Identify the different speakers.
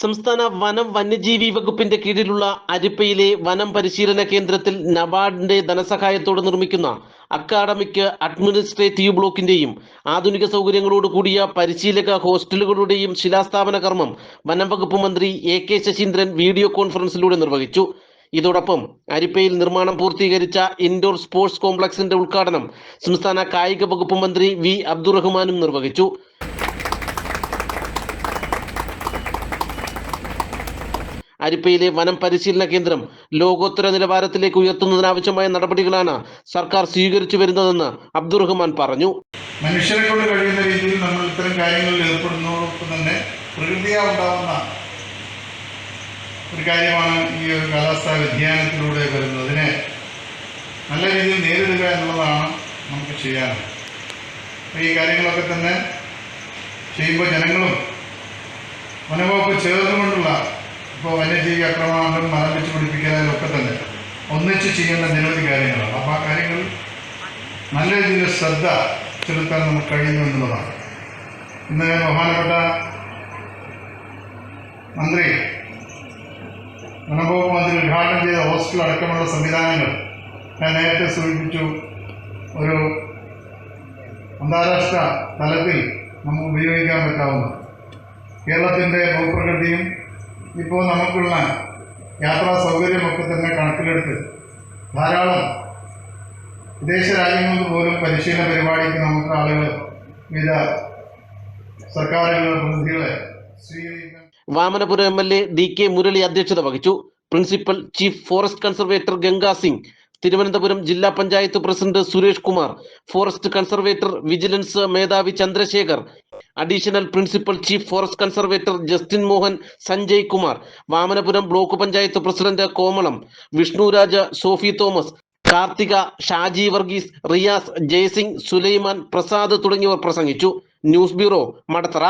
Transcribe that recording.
Speaker 1: സംസ്ഥാന വനം വന്യജീവി വകുപ്പിന്റെ കീഴിലുള്ള അരിപ്പയിലെ വനം പരിശീലന കേന്ദ്രത്തിൽ നബാർഡിന്റെ ധനസഹായത്തോടെ നിർമ്മിക്കുന്ന അക്കാഡമിക് അഡ്മിനിസ്ട്രേറ്റീവ് ബ്ലോക്കിന്റെയും ആധുനിക സൗകര്യങ്ങളോട് കൂടിയ പരിശീലക ഹോസ്റ്റലുകളുടെയും ശിലാസ്ഥാപന കർമ്മം വനം വകുപ്പ് മന്ത്രി എ കെ ശശീന്ദ്രൻ വീഡിയോ കോൺഫറൻസിലൂടെ നിർവഹിച്ചു. ഇതോടൊപ്പം അരിപ്പയിൽ നിർമ്മാണം പൂർത്തീകരിച്ച ഇൻഡോർ സ്പോർട്സ് കോംപ്ലക്സിന്റെ ഉദ്ഘാടനം സംസ്ഥാന കായിക വകുപ്പ് മന്ത്രി വി അബ്ദുറഹ്മാനും നിർവഹിച്ചു. അരിപ്പയിലെ വനം പരിശീലന കേന്ദ്രം ലോകോത്തര നിലവാരത്തിലേക്ക് ഉയർത്തുന്നതിനാവശ്യമായ നടപടികളാണ് സർക്കാർ സ്വീകരിച്ചു വരുന്നതെന്ന് അബ്ദുറഹ്മാൻ പറഞ്ഞു.
Speaker 2: മനുഷ്യരെ കൊണ്ട് കഴിയുന്ന രീതിയിൽ നമ്മൾ ഇത്തരം കാര്യങ്ങളിൽ ഏർപ്പെടുന്നതോടൊപ്പം തന്നെ പ്രകൃതിയാ ഉണ്ടാവുന്ന ഒരു കാര്യമാണ് ഈ ഒരു കാലാവസ്ഥാ വ്യതിയാനത്തിലൂടെ വരുന്നത്. അതിനെ നല്ല രീതിയിൽ നേരിടുക എന്നുള്ളതാണ് നമുക്ക് ചെയ്യാൻ. ഈ കാര്യങ്ങളൊക്കെ തന്നെ ചെയ്യുമ്പോൾ ജനങ്ങളും വനവകുപ്പ് ചേർന്നുകൊണ്ടുള്ള ഇപ്പോൾ വന്യജീവി ആക്രമണം മരം വെച്ച് പിടിപ്പിക്കാനും ഒക്കെ തന്നെ. ഒന്നിച്ച് ചെയ്യേണ്ട നിരവധി കാര്യങ്ങളാണ്. അപ്പോൾ ആ കാര്യങ്ങൾ നല്ല രീതിയിൽ ശ്രദ്ധ ചെലുത്താൻ നമുക്ക് കഴിയുന്നു എന്നുള്ളതാണ്. ഇന്ന് ബഹുമാനപ്പെട്ട മന്ത്രി വനംവകുപ്പ് മന്ത്രി ഉദ്ഘാടനം ചെയ്ത ഹോസ്റ്റൽ അടക്കമുള്ള സംവിധാനങ്ങൾ ഞാൻ നേരത്തെ സൂചിപ്പിച്ചു. ഒരു അന്താരാഷ്ട്ര തലത്തിൽ നമുക്ക് ഉപയോഗിക്കാൻ പറ്റാവുന്ന കേരളത്തിന്റെ ഭൂപ്രകൃതിയും ഇപ്പോൾ നമുക്കുള്ള യാത്രാ സൗകര്യമൊക്കെ തന്നെ കണക്കിലെടുത്ത് ധാരാളം വിദേശ രാജ്യങ്ങളിൽ പോലും പരിശീലന പരിപാടിക്ക് നമുക്ക് ആളുകൾ വിവിധ സർക്കാരുകളുടെ പ്രതിനിധികളെ സ്വീകരിക്കാൻ
Speaker 1: Vamanapuram M L A D K Murali അധ്യക്ഷത വഹിച്ചു. Principal chief forest conservator Ganga Singh Thiruvananthapuram ജില്ലാ panchayat president Suresh Kumar forest conservator vigilance മേധാവി Chandrasekhar additional principal chief forest conservator Justin Mohan Sanjay Kumar Vamanapuram block panchayat president Komalam Vishnuraja Sophie Thomas Karthika Shaji Varghese Riyas Jayasingh Sulaiman Prasad തുടങ്ങിയവർ പ്രസംഗിച്ചു. News bureau Madathara